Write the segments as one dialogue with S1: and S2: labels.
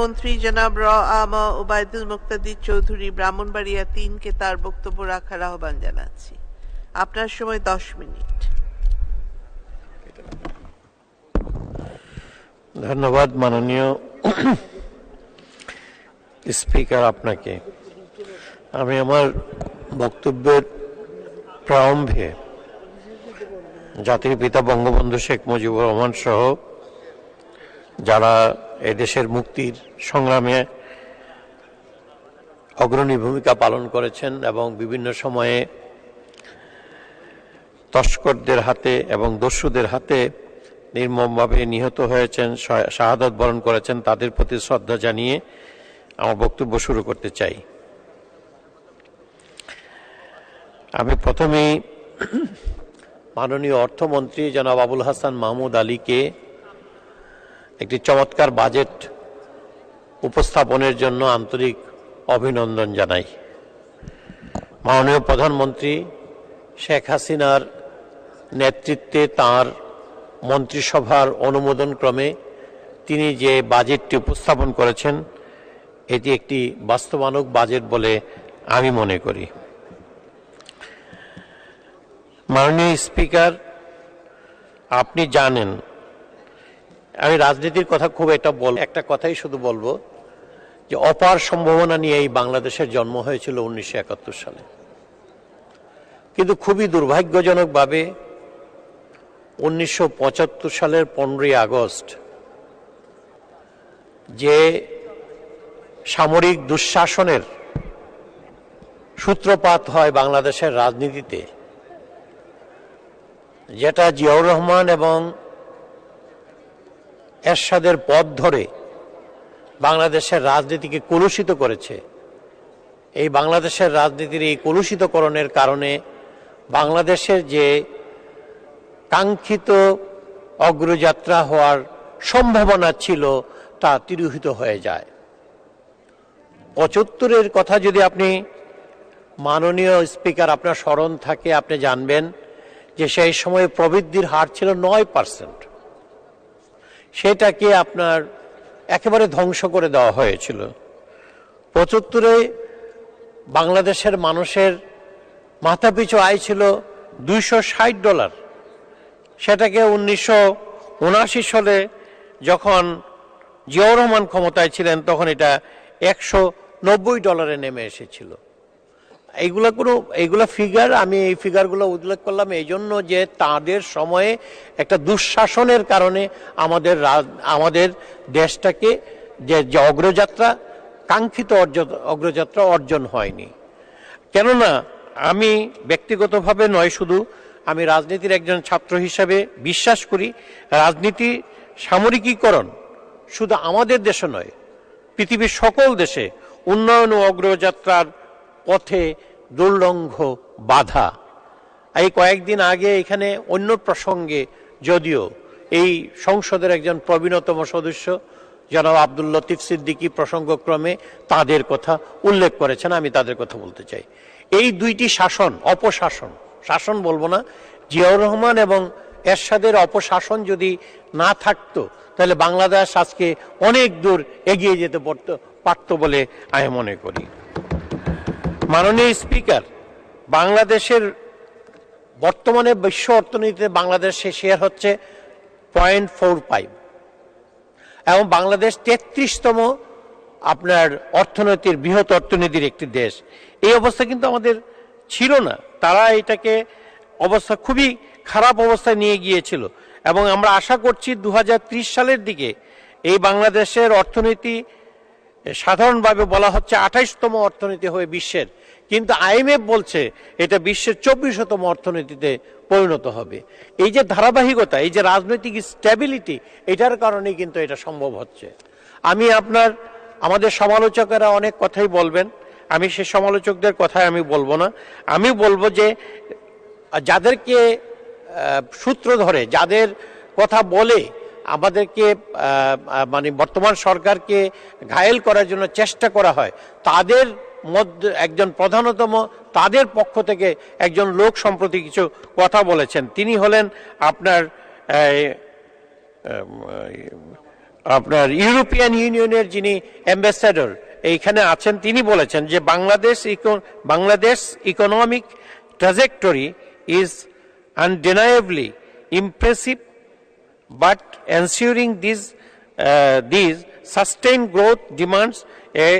S1: মন্ত্রী জনাব র আম ওবায়দুল মুক্তাদির চৌধুরী ব্রাহ্মণবাড়িয়া তিনকে তার বক্তব্য রাখার আহ্বান জানাচ্ছি। আপনার সময় দশ মিনিট।
S2: ধন্যবাদ, মাননীয় স্পিকার আপনাকে। আমি আমার বক্তব্যের প্রারম্ভে জাতির পিতা বঙ্গবন্ধু শেখ মুজিবুর রহমান সহ যারা এদেশের মুক্তির সংগ্রামে অগ্রণী ভূমিকা পালন করেছেন এবং বিভিন্ন সময়ে তস্করদের হাতে এবং দস্যুদের হাতে নির্মমভাবে নিহত হয়েছেন শাহাদত বরণ করেছেন, তাদের প্রতি শ্রদ্ধা জানিয়ে আমার বক্তব্য শুরু করতে চাই। আমি প্রথমেই মাননীয় অর্থমন্ত্রী জনাব আবুল হাসান মাহমুদ আলীকে একটি চমৎকার বাজেট উপস্থাপনের জন্য আন্তরিক অভিনন্দন জানাই। মাননীয় প্রধানমন্ত্রী শেখ হাসিনার নেতৃত্বে তার মন্ত্রিসভার অনুমোদন ক্রমে তিনি যে বাজেটটি উপস্থাপন করেছেন, এটি একটি বাস্তবানক বাজেট বলে আমি মনে করি। মাননীয় স্পিকার, আপনি জানেন আমি রাজনীতির কথা খুব একটা বল, একটা কথাই শুধু বলব যে অপার সম্ভাবনা নিয়ে এই বাংলাদেশের জন্ম হয়েছিল উনিশশো একাত্তর সালে। কিন্তু খুবই দুর্ভাগ্যজনকভাবে উনিশশো পঁচাত্তর সালের পনেরোই আগস্ট যে সামরিক দুঃশাসনের সূত্রপাত হয় বাংলাদেশের রাজনীতিতে, যেটা জিয়াউর রহমান এবং এরশাদের পথ ধরে বাংলাদেশের রাজনীতিকে কলুষিত করেছে। এই বাংলাদেশের রাজনীতির এই কলুষিতকরণের কারণে বাংলাদেশের যে কাঙ্ক্ষিত অগ্রযাত্রা হওয়ার সম্ভাবনা ছিল, তা তিরোহিত হয়ে যায়। পঁচাত্তরের কথা যদি আপনি মাননীয় স্পিকার আপনার স্মরণ থাকে, আপনি জানবেন যে সেই সময় প্রবৃদ্ধির হার ছিল নয় পার্সেন্ট। সেটাকে আপনার একেবারে ধ্বংস করে দেওয়া হয়েছিল। পঁচাত্তরে বাংলাদেশের মানুষের মাথাপিছু আয় ছিল দুইশো ষাট ডলার। সেটাকে উনিশশো উনআশি সালে যখন জিয়াউর রহমান ক্ষমতায় ছিলেন, তখন এটা একশো নব্বই ডলারে নেমে এসেছিল। এইগুলো কোনো, এইগুলো ফিগার আমি এই ফিগারগুলো উল্লেখ করলাম এই জন্য যে তাদের সময়ে একটা দুঃশাসনের কারণে আমাদের আমাদের দেশটাকে যে যে অগ্রযাত্রা, কাঙ্ক্ষিত অগ্রযাত্রা অর্জন হয়নি। কেননা আমি ব্যক্তিগতভাবে নয় শুধু, আমি রাজনীতির একজন ছাত্র হিসাবে বিশ্বাস করি, রাজনীতি সামরিকীকরণ শুধু আমাদের দেশে নয়, পৃথিবীর সকল দেশে উন্নয়ন ও অগ্রযাত্রার পথে দুর্লঙ্ঘ বাধা। এই কয়েকদিন আগে এখানে অন্য প্রসঙ্গে যদিও এই সংসদের একজন প্রবীণতম সদস্য, জনাব আব্দুল লতিফ সিদ্দিকী প্রসঙ্গক্রমে তাদের কথা উল্লেখ করেছেন, আমি তাদের কথা বলতে চাই। এই দুইটি শাসন, অপশাসন, শাসন বলব না, জিয়াউর রহমান এবং এরশাদের অপশাসন যদি না থাকতো, তাহলে বাংলাদেশ আজকে অনেক দূর এগিয়ে যেতে পারতো বলে আমি মনে করি। মাননীয় স্পিকার, বাংলাদেশের বর্তমানে বিশ্ব অর্থনীতিতে বাংলাদেশের শেয়ার হচ্ছে পয়েন্ট ফোর ফাইভ এবং বাংলাদেশ তেত্রিশতম আপনার অর্থনীতির বৃহৎ অর্থনীতির একটি দেশ। এই অবস্থা কিন্তু আমাদের ছিল না। তারা এটাকে অবস্থা খুবই খারাপ অবস্থায় নিয়ে গিয়েছিল এবং আমরা আশা করছি দু হাজার ত্রিশ সালের দিকে এই বাংলাদেশের অর্থনীতি সাধারণভাবে বলা হচ্ছে আঠাইশতম অর্থনীতি হয়ে বিশ্বের। কিন্তু আইএমএফ বলছে এটা বিশ্বের চব্বিশতম অর্থনীতিতে পরিণত হবে। এই যে ধারাবাহিকতা, এই যে রাজনৈতিক স্ট্যাবিলিটি এটার কারণেই কিন্তু এটা সম্ভব হচ্ছে। আমি আপনার, আমাদের সমালোচকেরা অনেক কথাই বলবেন। আমি সে সমালোচকদের কথাই আমি বলব না। আমি বলব যে, যাদেরকে সূত্র ধরে, যাদের কথা বলে আমাদেরকে মানে বর্তমান সরকারকে ঘায়েল করার জন্য চেষ্টা করা হয়। তাদের মধ্যে, একজন প্রধানতম, তাদের পক্ষ থেকে একজন লোক সম্প্রতি কিছু কথা বলেছেন। তিনি হলেন আপনার আপনার ইউরোপিয়ান ইউনিয়নের যিনি অ্যাম্বাসেডর, এইখানে আছেন, তিনি বলেছেন যে Bangladesh Bangladesh economic trajectory is undeniably impressive but ensuring these uh, these sustained growth demands a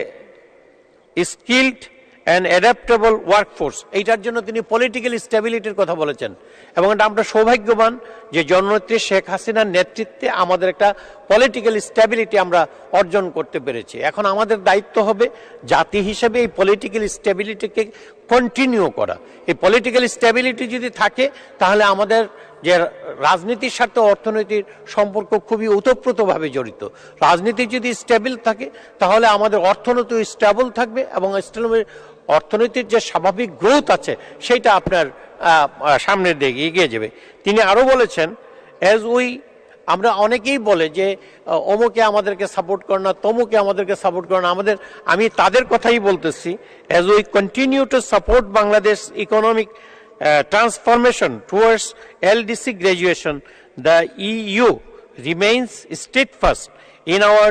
S2: skilled and adaptable workforce. এইটার জন্য তিনি পলিটিক্যাল স্টেবিলিটির কথা বলেছেন। এবং এটা আমরা সৌভাগ্যবান যে জননেত্রী শেখ হাসিনার নেতৃত্বে আমাদের একটা পলিটিক্যাল স্টেবিলিটি আমরা অর্জন করতে পেরেছি। এখন আমাদের দায়িত্ব হবে জাতি হিসেবে এই পলিটিক্যাল স্টেবিলিটিকে কন্টিনিউ করা। এই পলিটিক্যাল স্টেবিলিটি যদি থাকে তাহলে আমাদের যে রাজনীতির সাথে অর্থনীতির সম্পর্ক খুবই ওতপ্রোতভাবে জড়িত। রাজনীতি যদি স্টেবল থাকে, তাহলে আমাদের অর্থনীতি স্টেবল থাকবে এবং অর্থনীতির যে স্বাভাবিক গ্রোথ আছে, সেটা আপনার সামনের দিকে এগিয়ে যাবে। তিনি আরও বলেছেন অ্যাজ উই আমরা অনেকেই বলে যে অমুকে আমাদেরকে সাপোর্ট করে না, তমুকে আমাদেরকে সাপোর্ট করে না। আমাদের, আমি তাদের কথাই বলতেছি as we continue to support Bangladesh economic transformation towards LDC graduation the EU remains steadfast in our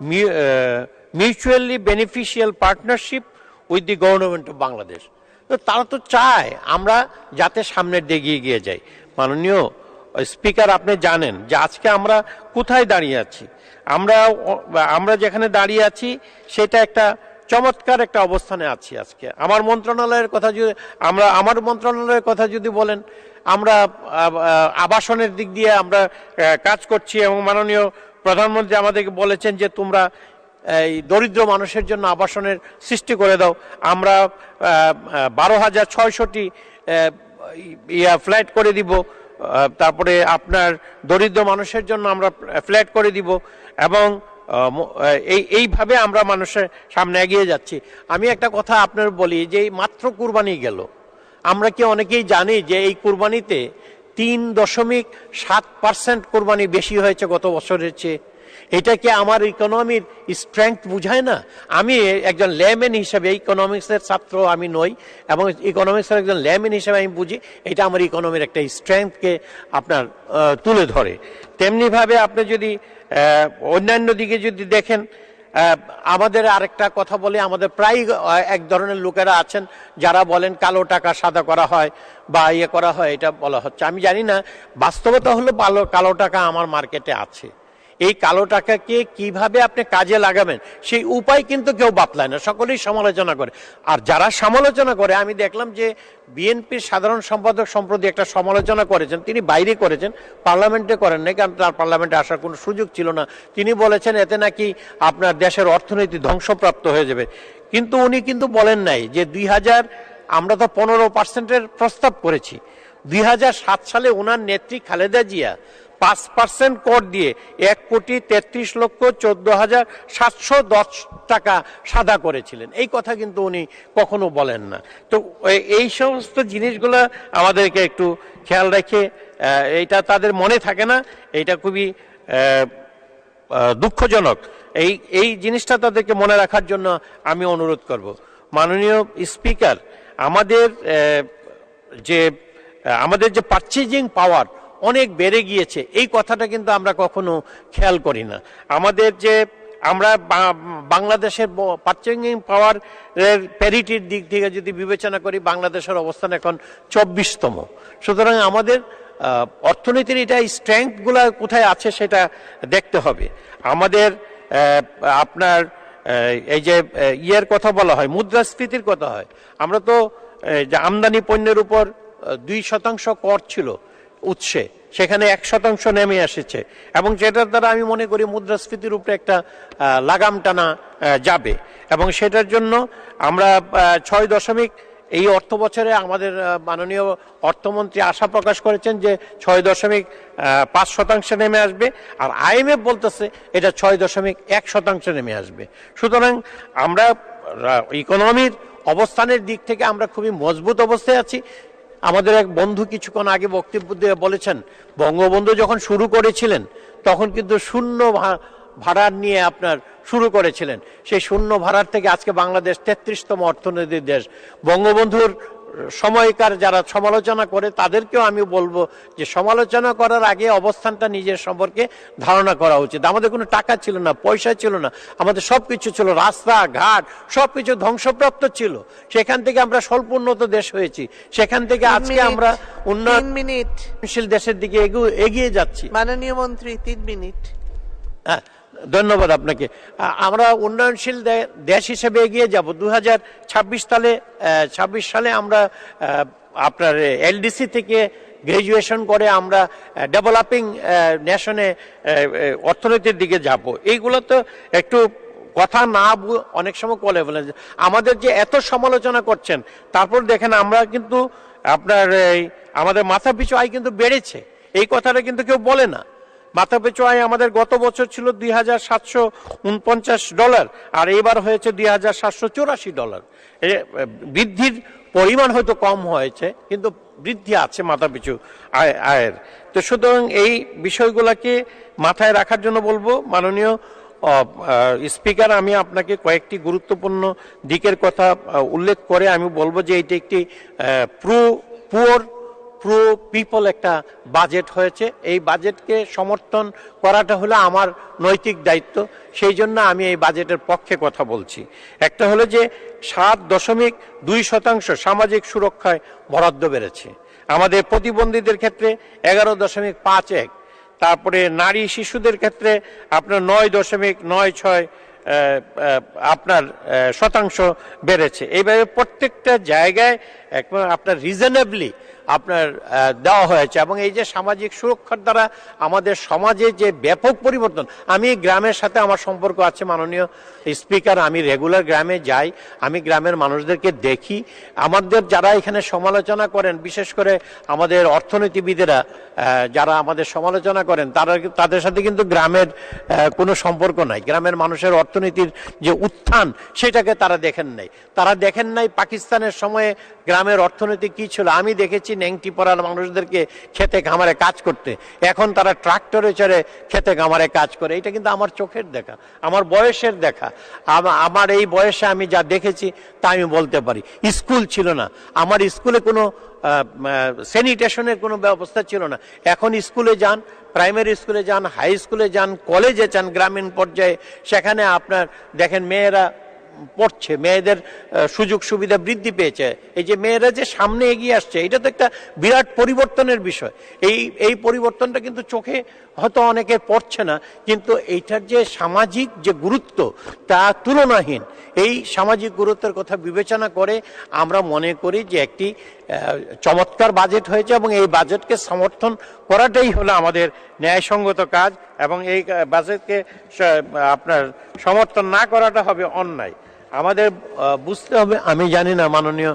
S2: mu- uh, mutually beneficial partnership with the government of Bangladesh. তো তারা তো চায় আমরা যাতে সামনের দিকে এগিয়ে যাই মাননীয় স্পিকার আপনি জানেন যে আজকে আমরা কোথায় দাঁড়িয়ে আছি আমরা আমরা যেখানে দাঁড়িয়ে আছি সেটা একটা চমৎকার একটা অবস্থানে আছি আজকে। আমার মন্ত্রণালয়ের কথা যদি আমরা আমার মন্ত্রণালয়ের কথা যদি বলেন, আমরা আবাসনের দিক দিয়ে আমরা কাজ করছি এবং মাননীয় প্রধানমন্ত্রী আমাদেরকে বলেছেন যে তোমরা, এই দরিদ্র মানুষের জন্য আবাসনের সৃষ্টি করে দাও। আমরা বারো হাজার ছয়শটি ইয়া ফ্ল্যাট করে দিব। তারপরে আপনার দরিদ্র মানুষের জন্য আমরা ফ্ল্যাট করে দিব। এবং এই এইভাবে আমরা মানুষের সামনে এগিয়ে যাচ্ছি। আমি একটা কথা আপনার বলি যে মাত্র কুরবানি গেল। আমরা কি অনেকেই জানি যে এই কুরবানিতে তিন দশমিক সাত পার্সেন্ট কোরবানি বেশি হয়েছে গত বছরের চেয়ে? এটা কি আমার ইকোনমির স্ট্রেংথ বুঝায় না। আমি একজন ল্যামেন হিসেবে ইকোনমিক্সের ছাত্র আমি নই, এবং ইকোনমিক্সের একজন ল্যামেন হিসেবে আমি বুঝি, এটা আমার ইকোনমির একটা স্ট্রেংথকে আপনার তুলে ধরে। তেমনিভাবে আপনি যদি অন্যান্য দিকে যদি দেখেন আমাদের আরেকটা কথা বলে, আমাদের প্রায় এক ধরনের লোকেরা আছেন যারা বলেন কালো টাকা সাদা করা হয় বা ইয়ে করা হয়, এটা বলা হচ্ছে। আমি জানি না, বাস্তবতা হলো কালো টাকা আমার মার্কেটে আছে। এই কালো টাকাকে কীভাবে আপনি কাজে লাগাবেন? সেই উপায় কিন্তু কেউ বাতলায় না। সকলেই সমালোচনা করে। আর যারা সমালোচনা করে, আমি দেখলাম যে বিএনপির সাধারণ সম্পাদক সম্প্রতি একটা সমালোচনা করেছেন। তিনি বাইরে করেছেন, পার্লামেন্টে করেন নাই, কারণ তার পার্লামেন্টে আসার কোনো সুযোগ ছিল না। তিনি বলেছেন, এতে নাকি আপনার দেশের অর্থনীতি ধ্বংসপ্রাপ্ত হয়ে যাবে। কিন্তু উনি কিন্তু বলেন নাই যে দুই হাজার, আমরা তো পনেরো পার্সেন্টের প্রস্তাব করেছি। দুই হাজার সাত সালে ওনার নেত্রী খালেদা জিয়া পাঁচ পার্সেন্ট কর দিয়ে এক কোটি তেত্রিশ লক্ষ চোদ্দ হাজার সাতশো দশ টাকা সাদা করেছিলেন। এই কথা কিন্তু উনি কখনো বলেন না। তো এই সমস্ত জিনিসগুলো আমাদেরকে একটু খেয়াল রেখে এটা তাদের মনে থাকে না এটা খুবই দুঃখজনক। এই এই জিনিসটা তাদেরকে মনে রাখার জন্য আমি অনুরোধ করব। মাননীয় স্পিকার, আমাদের যে আমাদের যে পারচেজিং পাওয়ার অনেক বেড়ে গিয়েছে। এই কথাটা কিন্তু আমরা কখনো খেয়াল করি না। আমাদের যে আমরা বাংলাদেশের পারচেজিং পাওয়ার প্যারিটির দিক থেকে যদি বিবেচনা করি, বাংলাদেশের অবস্থান এখন চব্বিশতম। সুতরাং আমাদের অর্থনীতির এটা স্ট্রেংথগুলা কোথায় আছে সেটা দেখতে হবে। আমাদের আপনার এই যে ইয়ের কথা বলা হয়, মুদ্রাস্ফীতির কথা হয়। আমরা তো আমদানি পণ্যের উপর দুই শতাংশ কর ছিল। উৎসে। সেখানে এক শতাংশ নেমে এসেছে। এবং যেটার দ্বারা আমি মনে করি মুদ্রাস্ফীতির উপরে একটা লাগাম টানা যাবে। এবং সেটার জন্য আমরা ছয় দশমিক এই অর্থ বছরে আমাদের মাননীয় অর্থমন্ত্রী আশা প্রকাশ করেছেন যে ছয় দশমিক পাঁচ শতাংশে নেমে আসবে। আর আইএমএফ বলতেছে এটা ছয় দশমিক এক শতাংশে নেমে আসবে। সুতরাং আমরা ইকোনমির অবস্থানের দিক থেকে আমরা খুবই মজবুত অবস্থায় আছি। আমাদের এক বন্ধু কিছুক্ষণ আগে বক্তব্য দিয়ে বলেছেন, বঙ্গবন্ধু যখন শুরু করেছিলেন, তখন কিন্তু শূন্য ভাড়ার নিয়ে আপনার শুরু করেছিলেন। সেই শূন্য ভাড়ার থেকে আজকে বাংলাদেশ তেত্রিশতম অর্থনৈতিক দেশ। বঙ্গবন্ধুর সময়কার যারা সমালোচনা করে তাদেরকেও আমি বলব যে সমালোচনা করার আগে অবস্থানটা নিজের সম্পর্কে ধারণা করা উচিত। আমাদের কোনো টাকা ছিল না পয়সা ছিল না আমাদের সব কিছু ছিল রাস্তা ঘাট সব কিছু ধ্বংসপ্রাপ্ত ছিল। সেখান থেকে আমরা স্বল্প উন্নত দেশ হয়েছি। সেখান থেকে আজকে আমরা উন্নয়নশীল দেশের দিকে এগু- এগিয়ে যাচ্ছি।
S1: মাননীয় মন্ত্রী তিন মিনিট।
S2: হ্যাঁ, ধন্যবাদ আপনাকে। আমরা উন্নয়নশীল দেশ হিসেবে এগিয়ে যাব। দু হাজার ছাব্বিশ সালে ছাব্বিশ সালে আমরা আপনার এলডিসি থেকে গ্রাজুয়েশন করে আমরা ডেভেলপিং নেশনে অর্থনীতির দিকে যাব। এইগুলো তো একটু কথা না অনেক সময় কলে বলে আমাদের যে এত সমালোচনা করছেন, তারপর দেখেন আমরা কিন্তু আপনার আমাদের মাথা পিছু আয় কিন্তু বেড়েছে। এই কথাটা কিন্তু কেউ বলে না। মাথা পিছু আয়, আমাদের গত বছর ছিল দুই হাজার সাতশো উনপঞ্চাশ ডলার, আর এবার হয়েছে দুই হাজার সাতশো চৌরাশি ডলার। বৃদ্ধির পরিমাণ হয়তো কম হয়েছে, কিন্তু বৃদ্ধি আছে মাথা পিছু আয়, আয়ের। তো সুতরাং এই বিষয়গুলোকে মাথায় রাখার জন্য বলব, মাননীয় স্পিকার, আমি আপনাকে কয়েকটি গুরুত্বপূর্ণ দিকের কথা উল্লেখ করে আমি বলব যে এটি একটি প্রো, পুয়ার প্রো পিপল একটা বাজেট হয়েছে। এই বাজেটকে সমর্থন করাটা হলো আমার নৈতিক দায়িত্ব। সেই জন্য আমি এই বাজেটের পক্ষে কথা বলছি। একটা হলো যে, সাত দশমিক দুই শতাংশ সামাজিক সুরক্ষায় বরাদ্দ বেড়েছে। আমাদের প্রতিবন্ধীদের ক্ষেত্রে এগারো দশমিক পাঁচ এক। তারপরে নারী শিশুদের ক্ষেত্রে আপনার নয় দশমিক নয় ছয় আপনার শতাংশ বেড়েছে। এইভাবে প্রত্যেকটা জায়গায় আপনার রিজনেবলি আপনার দেওয়া হয়েছে এবং এই যে সামাজিক সুরক্ষার দ্বারা আমাদের সমাজে যে ব্যাপক পরিবর্তন, আমি গ্রামের সাথে আমার সম্পর্ক আছে মাননীয় স্পিকার, আমি রেগুলার গ্রামে যাই, আমি গ্রামের মানুষদেরকে দেখি। আমাদের যারা এখানে সমালোচনা করেন, বিশেষ করে আমাদের অর্থনীতিবিদেরা যারা আমাদের সমালোচনা করেন, তারা তাদের সাথে কিন্তু গ্রামের কোনো সম্পর্ক নাই। গ্রামের মানুষের অর্থনীতির যে উত্থান, সেটাকে তারা দেখেন নাই। তারা দেখেন নাই পাকিস্তানের সময়ে গ্রামের অর্থনীতি কি ছিল। আমি দেখেছি নেংটি পড়ার মানুষদেরকে খেতে খামারে কাজ করতে। এখন তারা ট্রাক্টরে চড়ে খেতে খামারে কাজ করে। এটা কিন্তু আমার চোখের দেখা, আমার বয়সের দেখা। আমার এই বয়সে আমি যা দেখেছি, তা আমি বলতে পারি। স্কুল ছিল না। আমার স্কুলে কোনো স্যানিটেশনের কোনো ব্যবস্থা ছিল না। এখন স্কুলে যান, প্রাইমারি স্কুলে যান, হাই স্কুলে যান, কলেজে যান, গ্রামীণ পর্যায়ে। সেখানে আপনার দেখেন মেয়েরা পড়ছে, মেয়েদের সুযোগ সুবিধা বৃদ্ধি পেয়েছে। এই যে মেয়েরা যে সামনে এগিয়ে আসছে, এটা তো একটা বিরাট পরিবর্তনের বিষয়। এই এই পরিবর্তনটা কিন্তু চোখে হয়তো অনেকের পড়ছে না, কিন্তু এইটার যে সামাজিক যে গুরুত্ব, তা তুলনাহীন। এই সামাজিক গুরুত্বের কথা বিবেচনা করে আমরা মনে করি যে একটি চমৎকার বাজেট হয়েছে এবং এই বাজেটকে সমর্থন করাটাই হলো আমাদের ন্যায়সঙ্গত কাজ এবং এই বাজেটকে আপনার সমর্থন না করাটা হবে অন্যায়। আমাদের বুঝতে হবে আমি জানি না মাননীয়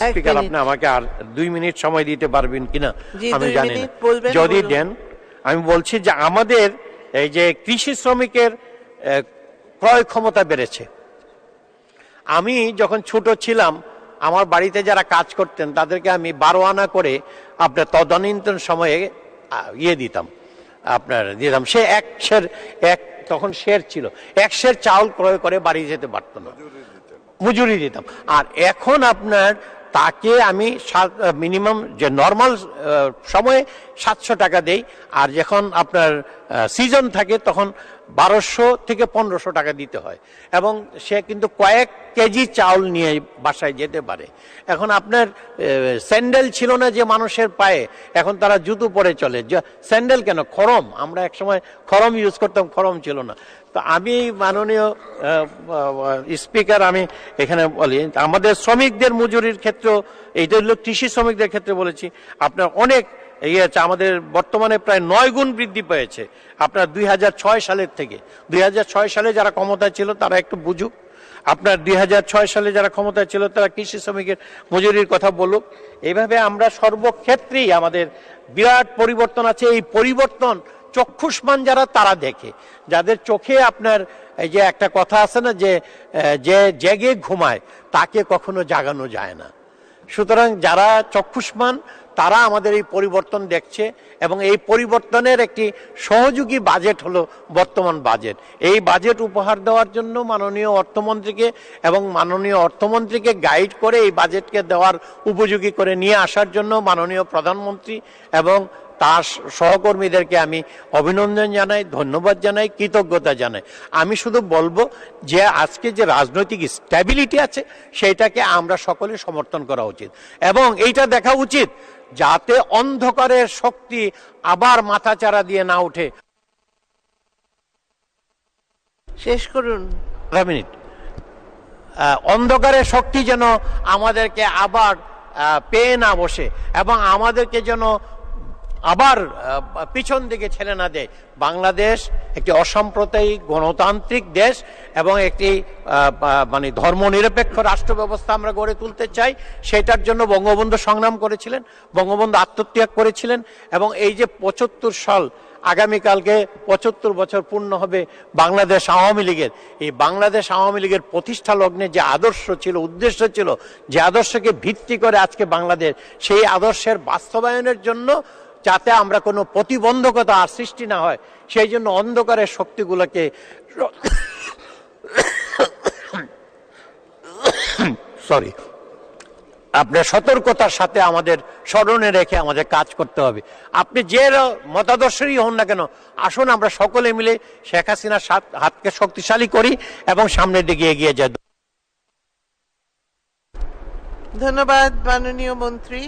S2: স্পিকার আপনি আমাকে আর দুই মিনিট সময় দিতে পারবেন কিনা? আমি জানি না। যদি দেন আমি বলছি যে আমাদের এই যে কৃষি শ্রমিকের ক্রয় ক্ষমতা বেড়েছে। আমি যখন ছোট ছিলাম আমার বাড়িতে যারা কাজ করতেন তাদেরকে আমি বারো আনা করে আপনার তদানীন্তন সময়ে ইয়ে দিতাম আপনার দিতাম। সে এক এক তখন শের ছিল। এক শের চাউল ক্রয় করে বাড়ি যেতে পারতো না। মজুরি দিতাম। আর এখন আপনার তাকে আমি মিনিমাম যে নর্মাল সময়ে সাতশো টাকা দেই। আর যখন আপনার সিজন থাকে তখন বারোশো থেকে পনেরোশো টাকা দিতে হয়। এবং সে কিন্তু কয়েক কেজি চাউল নিয়ে বাসায় যেতে পারে। এখন আপনার স্যান্ডেল ছিল না যে মানুষের পায়ে, এখন তারা জুতো পরে চলে। স্যান্ডেল কেন? খরম। আমরা একসময় খরম ইউজ করতাম, খরম ছিল না। তো আমি মাননীয় স্পিকার, আমি এখানে বলি, আমাদের শ্রমিকদের মজুরির ক্ষেত্রেও এইটা হলো কৃষি শ্রমিকদের ক্ষেত্রে বলেছি, আপনার অনেক ইয়ে আছে, আমাদের বর্তমানে প্রায় নয় গুণ বৃদ্ধি পেয়েছে, আপনার দুই হাজার ছয় সালের থেকে। দুই হাজার ছয় সালে যারা ক্ষমতায় ছিল, তারা একটু বুঝুক, আপনার দুই হাজার ছয় সালে যারা ক্ষমতায় ছিল, তারা কৃষি শ্রমিকের মজুরির কথা বলুক। এইভাবে আমরা সর্বক্ষেত্রেই আমাদের বিরাট পরিবর্তন আছে, এই পরিবর্তন চক্ষুষ্মান যারা, তারা দেখে। যাদের চোখে আপনার এই যে একটা কথা আছে না যে যে জেগে ঘুমায়, তাকে কখনো জাগানো যায় না। সুতরাং যারা চক্ষুষ্মান, তারা আমাদের এই পরিবর্তন দেখছে এবং এই পরিবর্তনের একটি সহযোগী বাজেট হলো বর্তমান বাজেট। এই বাজেট উপহার দেওয়ার জন্য মাননীয় অর্থমন্ত্রীকে এবং মাননীয় অর্থমন্ত্রীকে গাইড করে এই বাজেটকে দেওয়ার উপযোগী করে নিয়ে আসার জন্য মাননীয় প্রধানমন্ত্রী এবং তার সহকর্মীদেরকে আমি অভিনন্দন জানাই ধন্যবাদ জানাই কৃতজ্ঞতা জানাই। আমি শুধু বলব যে আজকে যে রাজনৈতিক স্ট্যাবিলিটি আছে সেইটাকে আমরা সকলে সমর্থন করা উচিত। এবং এইটা দেখা উচিত যাতে অন্ধকারের শক্তি আবার মাথাচাড়া দিয়ে না উঠে
S1: শেষ করুন।
S2: আধা মিনিট। অন্ধকারের শক্তি যেন আমাদেরকে আবার পেয়ে না বসে এবং আমাদেরকে যেন আবার পিছন দিকে ছেড়ে না দেয়। বাংলাদেশ একটি অসাম্প্রদায়িক গণতান্ত্রিক দেশ এবং একটি মানে ধর্মনিরপেক্ষ রাষ্ট্র ব্যবস্থা আমরা গড়ে তুলতে চাই। সেটার জন্য বঙ্গবন্ধু সংগ্রাম করেছিলেন, বঙ্গবন্ধু আত্মত্যাগ করেছিলেন এবং এই যে পঁচাত্তর সাল, আগামীকালকে পঁচাত্তর বছর পূর্ণ হবে বাংলাদেশ আওয়ামী লীগের। এই বাংলাদেশ আওয়ামী লীগের প্রতিষ্ঠা লগ্নে যে আদর্শ ছিল, উদ্দেশ্য ছিল, যে আদর্শকে ভিত্তি করে আজকে বাংলাদেশ, সেই আদর্শের বাস্তবায়নের জন্য যাতে আমরা কোনো প্রতিবন্ধকতা আর সৃষ্টি না হয়, সেই জন্য অন্ধকারের শক্তিগুলোকে সরি, আপনার সতর্কতার সাথে আমাদের স্মরণে রেখে আমাদের কাজ করতে হবে। আপনি যে মতাদর্শেরই হন না কেন, আসুন আমরা সকলে মিলে শেখ হাসিনার হাতকে শক্তিশালী করি এবং সামনের দিকে এগিয়ে যাই।
S1: ধন্যবাদ, মাননীয় মন্ত্রী।